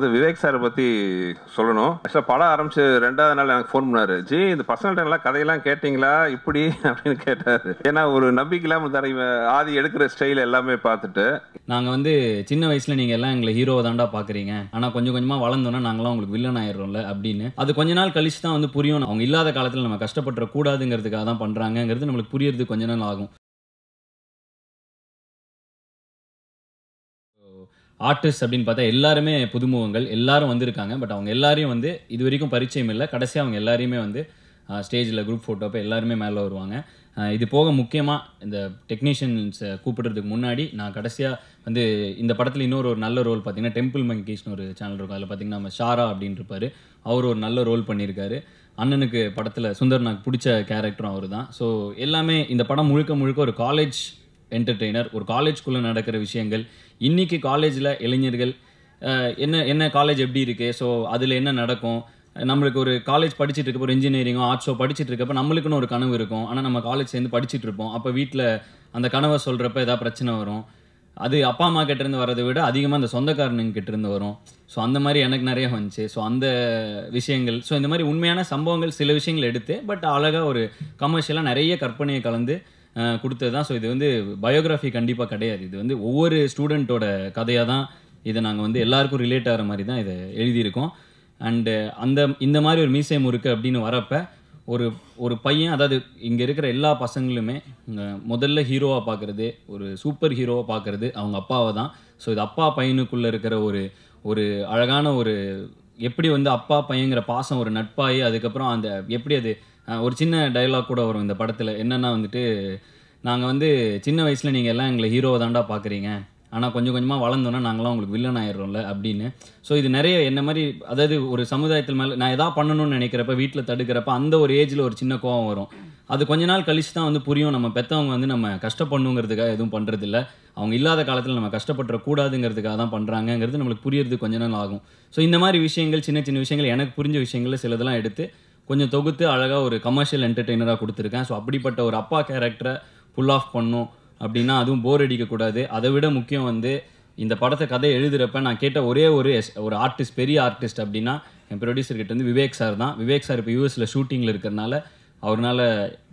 அது விவேக் சாரை பற்றி சொல்லணும். ஆக்சுவலாக படம் ஆரம்பிச்சு ரெண்டாவது நாள் எனக்கு ஃபோன் பண்ணார். ஜி இந்த பர்சனல் எல்லாம் கதையெல்லாம் கேட்டிங்களா? இப்படி அப்படின்னு கேட்டார். ஏன்னா ஒரு நம்பிக்கை இல்லாமல் தர ஆதி எடுக்கிற ஸ்டைல் எல்லாமே பார்த்துட்டு. நாங்கள் வந்து சின்ன வயசில் நீங்கள் எல்லாம் எங்களை ஹீரோவை தாண்டா பார்க்குறீங்க ஆனால் கொஞ்சம் கொஞ்சமாக வளர்ந்தோன்னா நாங்களாம் உங்களுக்கு வில்லன் ஆயிடுறோம்ல அப்படின்னு. அது கொஞ்ச நாள் கழிச்சு தான் வந்து புரியும் அவங்க இல்லாத காலத்தில் நம்ம கஷ்டப்பட்டுற கூடாதுங்கிறதுக்காக தான் பண்ணுறாங்கங்கிறது நம்மளுக்கு புரியறது கொஞ்ச நாள் ஆகும். ஆர்டிஸ்ட் அப்படின்னு பார்த்தா எல்லாருமே புதுமுகங்கள் எல்லாரும் வந்திருக்காங்க. பட் அவங்க எல்லாரையும் வந்து இது வரைக்கும் பரிச்சயம் இல்லை. கடைசியாக அவங்க எல்லாரையுமே வந்து ஸ்டேஜில் குரூப் ஃபோட்டோப்போ எல்லாருமே மேலே வருவாங்க. இது போக முக்கியமாக இந்த டெக்னீஷியன்ஸை கூப்பிடுறதுக்கு முன்னாடி நான் கடைசியாக வந்து இந்த படத்தில் இன்னொரு ஒரு நல்ல ரோல் பார்த்தீங்கன்னா டெம்பிள் மங்கேஷ்னு ஒரு சேனல் இருக்கும். அதில் பார்த்தீங்கன்னா நம்ம ஷாரா அப்படின்னு இருப்பார் அவர் ஒரு நல்ல ரோல் பண்ணியிருக்காரு. அண்ணனுக்கு படத்தில் சுந்தர் பிடிச்ச கேரக்டரும் அவர் தான் ஸோ எல்லாமே இந்த படம் முழுக்க முழுக்க ஒரு காலேஜ் என்டர்டெய்னர் ஒரு காலேஜ்குள்ளே நடக்கிற விஷயங்கள். இன்றைக்கி காலேஜில் இளைஞர்கள் என்ன என்ன காலேஜ் எப்படி இருக்குது ஸோ அதில் என்ன நடக்கும்? நம்மளுக்கு ஒரு காலேஜ் படிச்சுட்டு இருக்கப்போ ஒரு இன்ஜினியரிங்கோ ஆர்ட்ஸோ படிச்சுட்டு இருக்கப்போ நம்மளுக்குன்னு ஒரு கனவு இருக்கும். ஆனால் நம்ம காலேஜ் சேர்ந்து படிச்சுட்டு இருப்போம். அப்போ வீட்டில் அந்த கனவை சொல்கிறப்ப ஏதாவது பிரச்சனை வரும். அது அப்பா அம்மா கிட்டேருந்து வரதை விட அதிகமாக அந்த சொந்தக்காரனுங்க கிட்டேருந்து வரும். ஸோ அந்த மாதிரி எனக்கு நிறைய வந்துச்சு. ஸோ அந்த விஷயங்கள் ஸோ இந்த மாதிரி உண்மையான சம்பவங்கள் சில விஷயங்கள் எடுத்து பட் அழகாக ஒரு கமர்ஷியலாக நிறைய கற்பனையை கலந்து கொடுத்தது தான் ஸோ இது வந்து பயோகிராஃபி கண்டிப்பாக கிடையாது. இது வந்து ஒவ்வொரு ஸ்டூடெண்ட்டோட கதையாக தான் இதை நாங்கள் வந்து எல்லாருக்கும் ரிலேட் ஆகிற மாதிரி தான் இதை எழுதியிருக்கோம். அண்டு அந்த இந்த மாதிரி ஒரு மீசை முறுக்கு அப்படின்னு வரப்போ ஒரு ஒரு பையன் அதாவது இங்கே இருக்கிற எல்லா பசங்களுமே முதல்ல ஹீரோவாக பார்க்குறது ஒரு சூப்பர் ஹீரோவாக பார்க்குறது அவங்க அப்பாவை தான் ஸோ இது அப்பா பையனுக்குள்ளே இருக்கிற ஒரு ஒரு அழகான ஒரு எப்படி வந்து அப்பா பையங்கிற பாசம் ஒரு நட்பாகி அதுக்கப்புறம் அந்த எப்படி அது ஒரு சின்ன டயலாக் கூட வரும் இந்த படத்தில். என்னென்னா வந்துட்டு நாங்கள் வந்து சின்ன வயசில் நீங்கள் எல்லாம் எங்களை ஹீரோவை தாண்டா பார்க்குறீங்க ஆனால் கொஞ்சம் கொஞ்சமாக வளர்ந்தோன்னா நாங்களாம் உங்களுக்கு வில்லன் ஆயிடுறோம்ல அப்படின்னு. ஸோ இது நிறைய என்ன மாதிரி அதாவது ஒரு சமுதாயத்தில் மேலே நான் எதாவது பண்ணணும்னு நினைக்கிறப்ப வீட்டில் தடுக்கிறப்ப அந்த ஒரு ஏஜில் ஒரு சின்ன கோவம் வரும். அது கொஞ்ச நாள் கழிச்சு தான் வந்து புரியும். நம்ம பெற்றவங்க வந்து நம்ம கஷ்டப்படணுங்கிறதுக்காக எதுவும் பண்ணுறதில்ல அவங்க இல்லாத காலத்தில் நம்ம கஷ்டப்பட்டுற கூடாதுங்கிறதுக்காக தான் பண்ணுறாங்கங்கிறது நம்மளுக்கு புரியறது கொஞ்ச நாள் ஆகும். ஸோ இந்த மாதிரி விஷயங்கள் சின்ன சின்ன விஷயங்கள் எனக்கு புரிஞ்ச விஷயங்கள் சிலதெல்லாம் எடுத்து கொஞ்சம் தொகுத்து அழகாக ஒரு கமர்ஷியல் என்டர்டெய்னராக கொடுத்துருக்கேன். ஸோ அப்படிப்பட்ட ஒரு அப்பா கேரக்டரை புல் ஆஃப் பண்ணும் அப்படின்னா அதுவும் போர் அடிக்கக்கூடாது. அதை விட முக்கியம் வந்து இந்த படத்தை கதை எழுதுகிறப்ப நான் கேட்ட ஒரே ஒரு எஸ்- ஒரு ஆர்டிஸ்ட் பெரிய ஆர்டிஸ்ட் அப்படின்னா என் ப்ரொடியூசர்கிட்ட வந்து விவேக் சார் தான். விவேக் சார் இப்போ யூஎஸில் ஷூட்டிங்கில் இருக்கிறனால அவரால்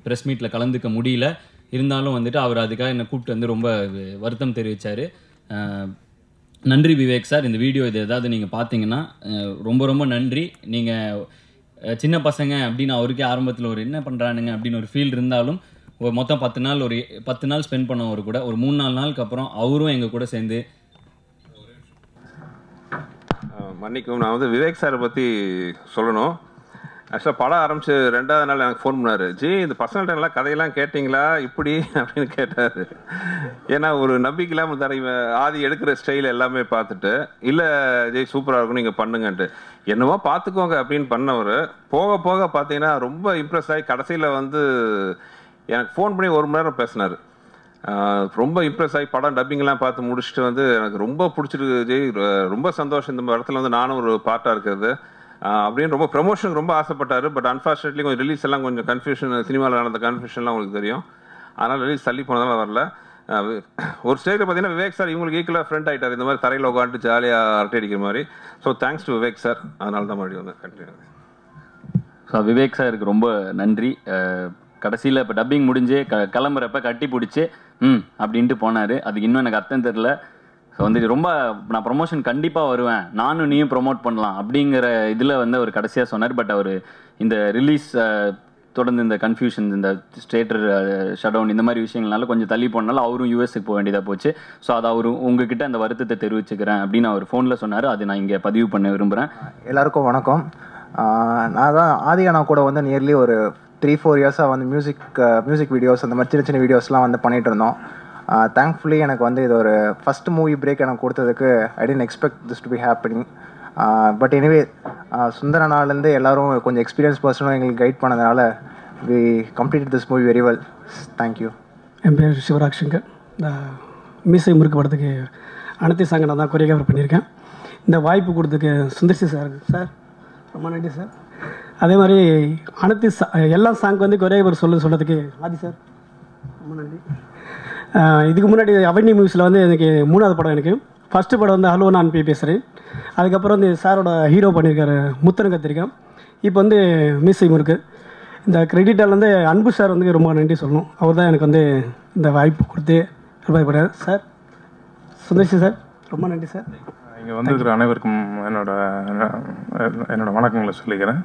ப்ரெஸ் மீட்டில் கலந்துக்க முடியல. இருந்தாலும் வந்துட்டு அவர் அதுக்காக என்னை கூப்பிட்டு வந்து ரொம்ப வருத்தம் தெரிவித்தார் நன்றி விவேக் சார் இந்த வீடியோ இது ஏதாவது நீங்கள் பார்த்தீங்கன்னா ரொம்ப ரொம்ப நன்றி. நீங்கள் சின்ன பசங்க அப்படின்னு அவருக்கே ஆரம்பத்தில் ஒரு என்ன பண்ணுறானுங்க அப்படின்னு ஒரு ஃபீல் இருந்தாலும் ஒரு மொத்தம் பத்து நாள் ஒரு பத்து நாள் ஸ்பெண்ட் பண்ணவர் கூட ஒரு மூணு நாலு நாளுக்கு அப்புறம் அவரும் எங்கள் கூட சேர்ந்து மன்னிக்கும் நான் வந்து விவேக் சாரை பற்றி சொல்லணும். ஆக்சுவலாக படம் ஆரம்பிச்சு ரெண்டாவது நாள் எனக்கு ஃபோன் பண்ணாரு. ஜி இந்த பர்சனல் கதையெல்லாம் கேட்டிங்களா? இப்படி அப்படின்னு கேட்டார். ஏன்னா ஒரு நம்பிக்கை இல்லாமல் தர இவன் ஆதி எடுக்கிற ஸ்டைல் எல்லாமே பார்த்துட்டு இல்லை ஜெய் சூப்பராக இருக்கும் நீங்கள் பண்ணுங்கன்ட்டு. என்னவோ பார்த்துக்கோங்க அப்படின்னு பண்ணவர் போக போக பார்த்தீங்கன்னா ரொம்ப இம்ப்ரெஸ் ஆகி கடைசியில் வந்து எனக்கு ஃபோன் பண்ணி ஒரு மணி நேரம் பேசினார். ரொம்ப இம்ப்ரெஸ் ஆகி படம் டப்பிங்லாம் பார்த்து முடிச்சுட்டு வந்து எனக்கு ரொம்ப பிடிச்சிருக்கு ஜெய் ரொம்ப சந்தோஷம். இந்த இடத்துல வந்து நானும் ஒரு பார்ட்டாக இருக்கிறது. அப்படின்னு ரொம்ப ப்ரமோஷனுக்கு ரொம்ப ஆசைப்பட்டார். பட் அன்ஃபார்ச்சுனேட்லி கொஞ்சம் ரிலீஸ் எல்லாம் கொஞ்சம் கன்ஃபியூஷன் சினிமாவில் நடந்த கன்ஃபியூஷன்லாம் உங்களுக்கு தெரியும். அதனால் ரிலீஸ் தள்ளி போனதால வரல. ஒரு ஸ்டேஜில் பார்த்தீங்கன்னா விவேக் சார் இவங்களுக்கு ஈக்குவலாக ஃப்ரெண்ட் ஆகிட்டார் இந்த மாதிரி தரையில் உட்காந்து ஜாலியாக அரட்டை அடிக்கிற மாதிரி. So thanks to Vivek sir அதனால தான் மறுபடியும் வந்து கண்டினியூ ஸோ விவேக் சாருக்கு ரொம்ப நன்றி. கடைசியில் இப்போ டப்பிங் முடிஞ்சு க கிளம்புறப்ப கட்டி பிடிச்சி ம் அப்படின்ட்டு போனார். அதுக்கு இன்னும் எனக்கு அர்த்தம் தெரில ஸோ வந்து இது ரொம்ப நான் ப்ரொமோஷன் கண்டிப்பாக வருவேன். நானும் நீயும் ப்ரொமோட் பண்ணலாம் அப்படிங்கிற இதில் வந்து அவர் கடைசியாக சொன்னார். பட் அவர் இந்த ரிலீஸ் தொடர்ந்து இந்த கன்ஃபியூஷன் இந்த ஸ்டேட்டர் ஷடவுன் இந்த மாதிரி விஷயங்கள்னால கொஞ்சம் தள்ளி போனாலும் அவரும் யூஎஸ்க்கு போக வேண்டியதாக போச்சு. ஸோ அதை அவர் உங்ககிட்ட அந்த வருத்தத்தை தெரிவிச்சுக்கிறேன் அப்படின்னு அவர் ஃபோனில் சொன்னார். அது நான் இங்கே பதிவு பண்ண விரும்புகிறேன் எல்லாருக்கும் வணக்கம். நான் தான் ஆதி அண்ணா கூட வந்து நியர்லி ஒரு த்ரீ ஃபோர் இயர்ஸாக வந்து மியூசிக் மியூசிக் வீடியோஸ் அந்த மாதிரி சின்ன சின்ன வீடியோஸ்லாம் வந்து பண்ணிகிட்டு இருந்தோம். Uh, தேங்க்ஃபுல்லி எனக்கு வந்து இது ஒரு ஃபஸ்ட் மூவி பிரேக் எனக்கு கொடுத்ததுக்கு I didn't expect this to be happening but anyway சுந்தரனாலேருந்து எல்லாரும் கொஞ்சம் எக்ஸ்பீரியன்ஸ் பர்சனும் எங்களுக்கு கைட் பண்ணதுனால we complete this movie very well thank you என் பேர் சிவராஜ் சங்கர். இந்த மீசை முறுக்கு படத்துக்கு அனைத்து சாங்கை நான் தான் கொரியோகிராஃபர் பண்ணியிருக்கேன். இந்த வாய்ப்பு கொடுத்ததுக்கு சுந்தர்சி சார் சார் ரொம்ப நன்றி சார். அதே மாதிரி அனைத்து சா எல்லா சாங் வந்து கொரியோகிராஃபர் சொல்ல சொல்கிறதுக்கு ஆதி சார் ரொம்ப நன்றி. இதுக்கு முன்னாடி அவனி மூவிஸில் வந்து எனக்கு மூணாவது படம் எனக்கு. ஃபஸ்ட்டு படம் வந்து ஹலோ நான் போய் பேசுகிறேன் அதுக்கப்புறம் வந்து சாரோட ஹீரோ பண்ணியிருக்காரு முத்தன் கத்திரிக்காய் இப்போ வந்து மியூசியம் முருக்கு இந்த கிரெடிட்டால் வந்து அன்பு சார் வந்து ரொம்ப நன்றி சொல்லணும். அவர் தான் எனக்கு வந்து இந்த வாய்ப்பு கொடுத்து ரொம்ப பண்ணார் சார் சுந்தர்ஷி சார். ரொம்ப நன்றி சார். இங்கே வந்திருக்கிற அனைவருக்கும் என்னோட என்னோட வணக்கங்களை சொல்லிக்கிறேன்.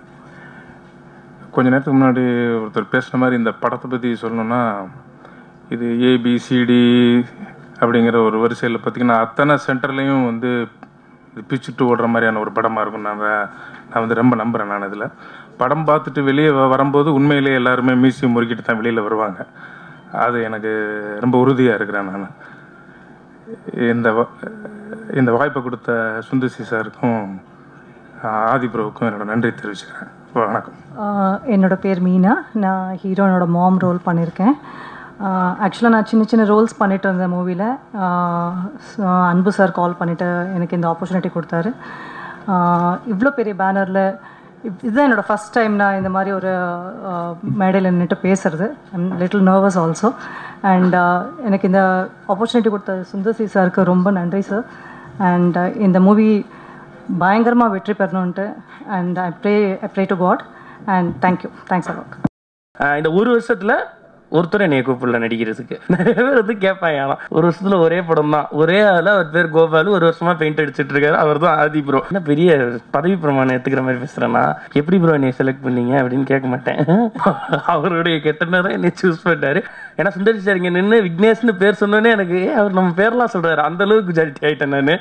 கொஞ்ச நேரத்துக்கு முன்னாடி ஒருத்தர் பேசுன மாதிரி இந்த படத்தை பற்றி சொல்லணுன்னா இது ஏபிசிடி அப்படிங்கிற ஒரு வரிசையில் பார்த்தீங்கன்னா அத்தனை சென்டர்லேயும் வந்து பிச்சுட்டு ஓடுற மாதிரியான ஒரு படமாக இருக்கும். நான் நான் வந்து ரொம்ப நம்புகிறேன் நான் இதில். படம் பார்த்துட்டு வெளியே வ- வரும்போது உண்மையிலேயே எல்லாருமே மியூசியம் முறுக்கிட்டு தான் வெளியில் வருவாங்க. அது எனக்கு ரொம்ப உறுதியாக இருக்கிறேன் நான். இந்த இந்த வாய்ப்பை கொடுத்த சுந்தசி சாருக்கும் ஆதிபுரவுக்கும் என்னோட நன்றி தெரிவிச்சுக்கிறேன். வணக்கம். என்னோட பேர் மீனா. நான் ஹீரோனோட மாம் ரோல் பண்ணியிருக்கேன் ஆக்சுவலாக நான் சின்ன சின்ன ரோல்ஸ் பண்ணிட்டு இருந்தேன் மூவியில் அன்பு சார் கால் பண்ணிவிட்டு எனக்கு இந்த ஆப்பர்ச்சுனிட்டி கொடுத்தாரு. இவ்வளோ பெரிய பேனரில் இதுதான் என்னோடய ஃபஸ்ட் டைம் நான் இந்த மாதிரி ஒரு மேடையில் நின்றுட்டு பேசுறது. I'm little nervous also and எனக்கு இந்த ஆப்பர்ச்சுனிட்டி கொடுத்த சுந்தர்சி சாருக்கு ரொம்ப நன்றி சார் அண்ட் இந்த மூவி பயங்கரமாக வெற்றி பெறணுன்ட்டு and I pray I pray to God and thank you thanks a lot இந்த ஒரு வருஷத்தில் ஒருத்தர் என்னைய கூப்பிடல நடிக்கிறதுக்கு. நிறைய பேர் வந்து கேட்பாங்க ஆனா ஒரு வருஷத்துல ஒரே படம் தான் ஒரே ஆள அவர் பேர் கோபாலு ஒரு வருஷமா பெயிண்ட் அடிச்சிட்டு இருக்காரு அவர் தான் ஆதி ப்ரோ என்ன பெரிய பதவி பிரமாணம் எடுத்துக்கிற மாதிரி பேசுறேன்னா எப்படி ப்ரோ என்னை செலக்ட் பண்ணீங்க அப்படின்னு கேட்க மாட்டேன். அவருடைய கெட்டனரை என்னை சூஸ் பண்ணாரு ஏன்னா சுந்தரி சார் இங்க நின்று விக்னேஷ்னு பேர் சொன்னோன்னே எனக்கு அவர் நம்ம பேர்லாம் சொல்றாரு. அந்த அளவுக்கு ஜாலிட்டி ஆயிட்டேன் நான்.